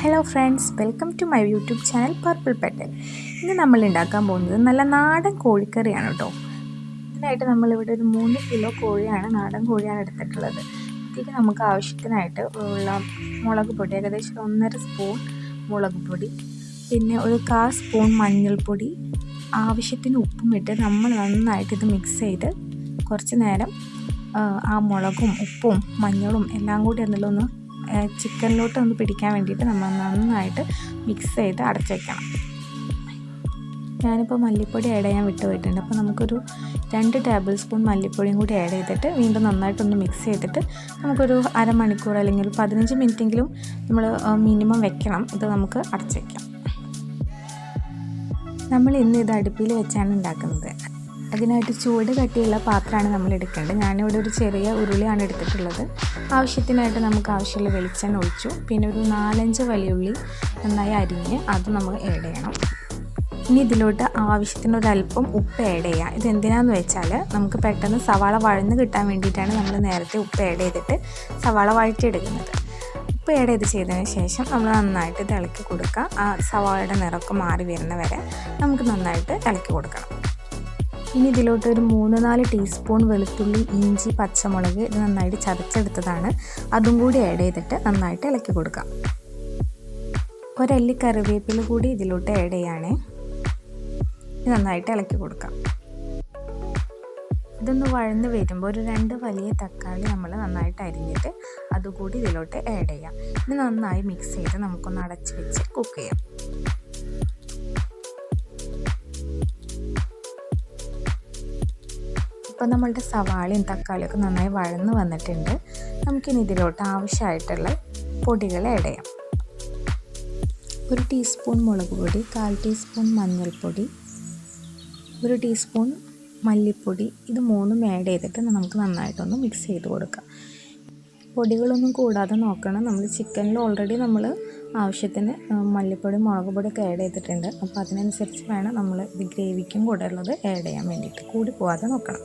Hello friends welcome to my YouTube channel purple petal ഇന്ന് നമ്മൾ ഉണ്ടാക്കാൻ പോകുന്നത് നല്ല നാടൻ കോഴിക്കറിയാണ് കേട്ടോ. ഇതിനായിട്ട് നമ്മളിവിടെ ഒരു മൂന്ന് കിലോ കോഴിയാണ് നാടൻ കോഴിയാണ് എടുത്തിട്ടുള്ളത്. ഇതിലേക്ക് നമുക്ക് ആവശ്യത്തിനായിട്ട് ഉള്ള മുളക് പൊടി ഏകദേശം ഒന്നര സ്പൂൺ മുളക് പൊടി പിന്നെ ഒരു കാ സ്പൂൺ മഞ്ഞൾപ്പൊടി ആവശ്യത്തിന് ഉപ്പും ഇട്ട് നമ്മൾ നന്നായിട്ട് ഇത് മിക്സ് ചെയ്ത് കുറച്ച് നേരം ആ മുളകും ഉപ്പും മഞ്ഞളും എല്ലാം കൂടി അതിലൊന്ന് ചിക്കനിലോട്ട് ഒന്ന് പിടിക്കാൻ വേണ്ടിയിട്ട് നമ്മൾ നന്നായിട്ട് മിക്സ് ചെയ്ത് അടച്ചേക്കണം. ഞാനിപ്പോൾ മല്ലിപ്പൊടി ആഡ് ചെയ്യാൻ വിട്ടു പോയിട്ടുണ്ട് അപ്പോൾ നമുക്കൊരു രണ്ട് ടേബിൾ സ്പൂൺ മല്ലിപ്പൊടിയും കൂടി ആഡ് ചെയ്തിട്ട് വീണ്ടും നന്നായിട്ടൊന്ന് മിക്സ് ചെയ്തിട്ട് നമുക്കൊരു അരമണിക്കൂർ അല്ലെങ്കിൽ ഒരു പതിനഞ്ച് മിനിറ്റെങ്കിലും നമ്മൾ മിനിമം വെക്കണം. ഇത് നമുക്ക് അടച്ചേക്കാം നമ്മൾ ഇന്ന് ഇത് അടുപ്പിൽ വെച്ചാണ് ഉണ്ടാക്കുന്നത്. അതിനായിട്ട് ചൂട് കട്ടിയുള്ള പാത്രമാണ് നമ്മൾ എടുക്കേണ്ടത്. ഞാനിവിടെ ഒരു ചെറിയ ഉരുളിയാണ് എടുത്തിട്ടുള്ളത്. ആവശ്യത്തിനായിട്ട് നമുക്ക് ആവശ്യമുള്ള വെളിച്ചെണ്ണ ഒഴിച്ചു. പിന്നെ ഒരു നാലഞ്ച് വലിയുള്ളി നന്നായി അരിഞ്ഞ് അത് നമ്മൾ ആഡ് ചെയ്യണം. ഇനി ഇതിലോട്ട് ആവശ്യത്തിന് ഒരല്പം ഉപ്പ് ആഡ് ചെയ്യാം. ഇതെന്തിനാന്ന് വെച്ചാൽ നമുക്ക് പെട്ടെന്ന് സവാള വഴന്ന് കിട്ടാൻ വേണ്ടിയിട്ടാണ് നമ്മൾ നേരത്തെ ഉപ്പ് ആഡ് ചെയ്തിട്ട് സവാള വഴറ്റിയെടുക്കുന്നത്. ഉപ്പ് ആഡ് ചെയ്ത് ചെയ്തതിന് ശേഷം നമ്മൾ നന്നായിട്ട് തിളക്കി കൊടുക്കുക ആ സവാളയുടെ നിറമൊക്കെ മാറി വരുന്ന വരെ നമുക്ക് നന്നായിട്ട് ഇളക്കി കൊടുക്കണം. ഇനി ഇതിലോട്ട് ഒരു മൂന്ന് നാല് ടീസ്പൂൺ വെളുത്തുള്ളി ഇഞ്ചി പച്ചമുളക് ഇത് നന്നായിട്ട് ചതച്ചെടുത്തതാണ്. അതും കൂടി ആഡ് ചെയ്തിട്ട് നന്നായിട്ട് ഇളക്കി കൊടുക്കാം. ഒരല്ലി കറിവേപ്പില കൂടി ഇതിലോട്ട് ആഡ് ചെയ്യാണേ. നന്നായിട്ട് ഇളക്കി കൊടുക്കാം. ഇതൊന്ന് വഴന്ന് വരുമ്പോൾ ഒരു രണ്ട് വലിയ തക്കാളി നമ്മൾ നന്നായിട്ട് അരിഞ്ഞിട്ട് അതുകൂടി ഇതിലോട്ട് ആഡ് ചെയ്യാം. ഇത് നന്നായി മിക്സ് ചെയ്ത് നമുക്കൊന്ന് അടച്ച് വെച്ച് കുക്ക് ചെയ്യാം. ഇപ്പോൾ നമ്മളുടെ സവാളയും തക്കാളിയൊക്കെ നന്നായി വഴന്ന് വന്നിട്ടുണ്ട്. നമുക്കിനി ഇതിലോട്ട് ആവശ്യമായിട്ടുള്ള പൊടികൾ ആഡ് ചെയ്യാം. ഒരു ടീസ്പൂൺ മുളക് പൊടി കാൽ ടീസ്പൂൺ മഞ്ഞൾപ്പൊടി ഒരു ടീസ്പൂൺ മല്ലിപ്പൊടി ഇത് മൂന്നും ആഡ് ചെയ്തിട്ട് നമുക്ക് നന്നായിട്ടൊന്ന് മിക്സ് ചെയ്ത് കൊടുക്കാം. പൊടികളൊന്നും കൂടാതെ നോക്കണം. നമ്മൾ ചിക്കനിൽ ഓൾറെഡി നമ്മൾ ആവശ്യത്തിന് മല്ലിപ്പൊടി മുളക് പൊടിയൊക്കെ ആഡ് ചെയ്തിട്ടുണ്ട്. അപ്പോൾ അതിനനുസരിച്ച് വേണം നമ്മൾ ഇത് ഗ്രേവിക്കും കൂടെ ഉള്ളത് ആഡ് ചെയ്യാൻ വേണ്ടിയിട്ട്. കൂടി പോവാതെ നോക്കണം.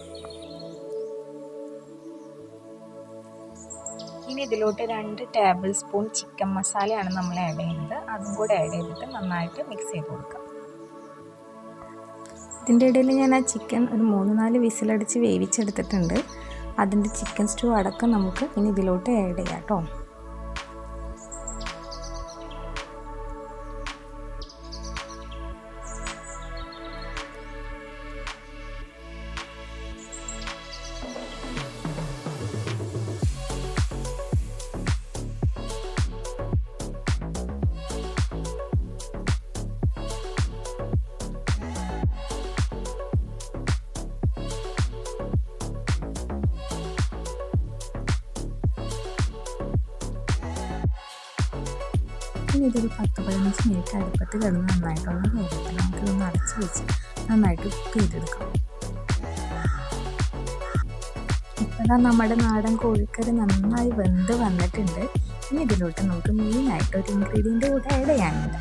ഇനി ഇതിലോട്ട് രണ്ട് ടേബിൾ സ്പൂൺ ചിക്കൻ മസാലയാണ് നമ്മൾ ആഡ് ചെയ്യുന്നത്. അതും കൂടെ ആഡ് ചെയ്തിട്ട് നന്നായിട്ട് മിക്സ് ചെയ്ത് കൊടുക്കാം. ഇതിന്റെ ഇടയിൽ ഞാൻ ആ ചിക്കൻ ഒരു മൂന്ന് നാല് വിസിലടിച്ച് വേവിച്ചെടുത്തിട്ടുണ്ട്. അതിന്റെ ചിക്കൻ സ്റ്റൂ അടക്കം നമുക്ക് ഇനി ഇതിലോട്ട് ആഡ് ചെയ്യാം കേട്ടോ. ഇനി ഇതൊരു പത്ത് പതിനഞ്ച് മിനിറ്റ് അടുപ്പത്ത് കിടന്ന് നന്നായിട്ടൊന്ന് വേവിക്കാം നമുക്കിതൊന്ന് അടച്ച് വെച്ച് നന്നായിട്ട് കുക്ക് ചെയ്തെടുക്കാം. ഇപ്പോഴാ നമ്മുടെ നാടൻ കോഴിക്കറി നന്നായി വെന്ത് വന്നിട്ടുണ്ട്. ഇനി ഇതിലോട്ട് നമുക്ക് മെയിനായിട്ട് ഒരു ഇൻഗ്രീഡിയന്റ് കൂടെ ആഡ് ചെയ്യാനുണ്ട്.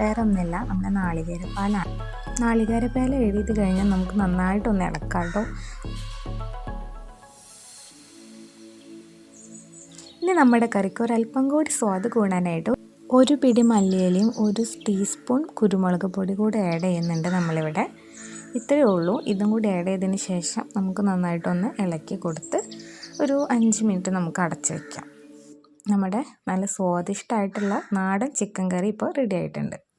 വേറെ ഒന്നുമില്ല നമ്മുടെ നാളികേരപ്പാലാണ്. നാളികേരപ്പാല എഴുതി കഴിഞ്ഞാൽ നമുക്ക് നന്നായിട്ടൊന്ന് ഇളക്കാം കേട്ടോ. ഇനി നമ്മുടെ കറിക്ക് ഒരല്പം കൂടി സ്വാദ് കൂടാനായിട്ട് ഒരു പിടി മല്ലിയിലയും ഒരു ടീസ്പൂൺ കുരുമുളക് പൊടി കൂടി ആഡ് ചെയ്യുന്നുണ്ട് നമ്മളിവിടെ. ഇത്രയേ ഉള്ളൂ. ഇതും കൂടി ആഡ് ചെയ്തതിന് ശേഷം നമുക്ക് നന്നായിട്ടൊന്ന് ഇളക്കി കൊടുത്ത് ഒരു അഞ്ച് മിനിറ്റ് നമുക്ക് അടച്ച് വയ്ക്കാം നമ്മുടെ നല്ല സ്വാദിഷ്ടമായിട്ടുള്ള നാടൻ ചിക്കൻ കറി ഇപ്പോൾ റെഡി ആയിട്ടുണ്ട്.